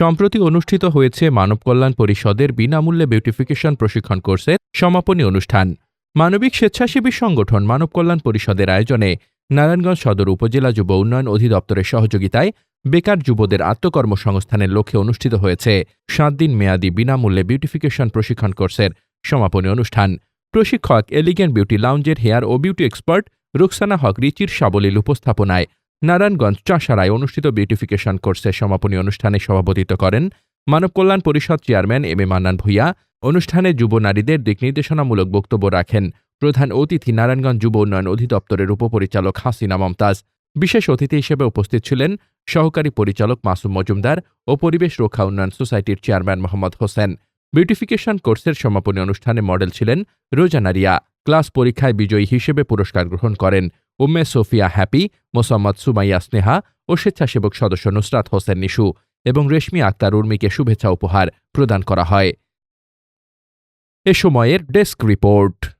সম্প্রতি অনুষ্ঠিত হয়েছে মানব কল্যাণ পরিষদের বিনামূল্যে বিউটিফিকেশন প্রশিক্ষণ কোর্সের সমাপনী অনুষ্ঠান। মানবিক স্বেচ্ছাসেবী সংগঠন মানব কল্যাণ পরিষদের আয়োজনে নারায়ণগঞ্জ সদর উপজেলা যুব উন্নয়ন অধিদপ্তরের সহযোগিতায় বেকার যুবদের আত্মকর্মসংস্থানের লক্ষ্যে অনুষ্ঠিত হয়েছে সাত দিন মেয়াদী বিনামূল্যে বিউটিফিকেশন প্রশিক্ষণ কোর্সের সমাপনী অনুষ্ঠান। প্রশিক্ষক এলিগেন্ট বিউটি লাউঞ্জের হেয়ার ও বিউটি এক্সপার্ট রুকসানা হক রিচির সাবলীল উপস্থাপনায় নারায়ণগঞ্জ চাষারায় অনুষ্ঠিত বিউটিফিকেশন কোর্সের সমাপনী অনুষ্ঠানে সভাপতিত্ব করেন মানব কল্যাণ পরিষদ chairman M A Mannan Bhuiyan. অনুষ্ঠানে যুব নারীদের দিক নির্দেশনামূলক বক্তব্য রাখেন প্রধান অতিথি নারায়ণগঞ্জ যুব উন্নয়ন অধিদপ্তরের উপপরিচালক হাসিনা মমতাজ। বিশেষ অতিথি হিসেবে উপস্থিত ছিলেন সহকারী পরিচালক মাসুম মজুমদার ও পরিবেশ রক্ষা উন্নয়ন সোসাইটির চেয়ারম্যান মোহাম্মদ হোসেন। বিউটিফিকেশন কোর্সের সমাপনী অনুষ্ঠানে মডেল ছিলেন রোজানারিয়া ক্লাস পরীক্ষায় বিজয়ী হিসেবে পুরস্কার গ্রহণ করেন উম্মে সোফিয়া হ্যাপি, মোসাম্মদ সুমাইয়া স্নেহা ও স্বেচ্ছাসেবক সদস্য নুসরাত হোসেন নিশু এবং রেশমি আক্তার উর্মিকে শুভেচ্ছা উপহার প্রদান করা হয়। এ সময়ের ডেস্ক রিপোর্ট।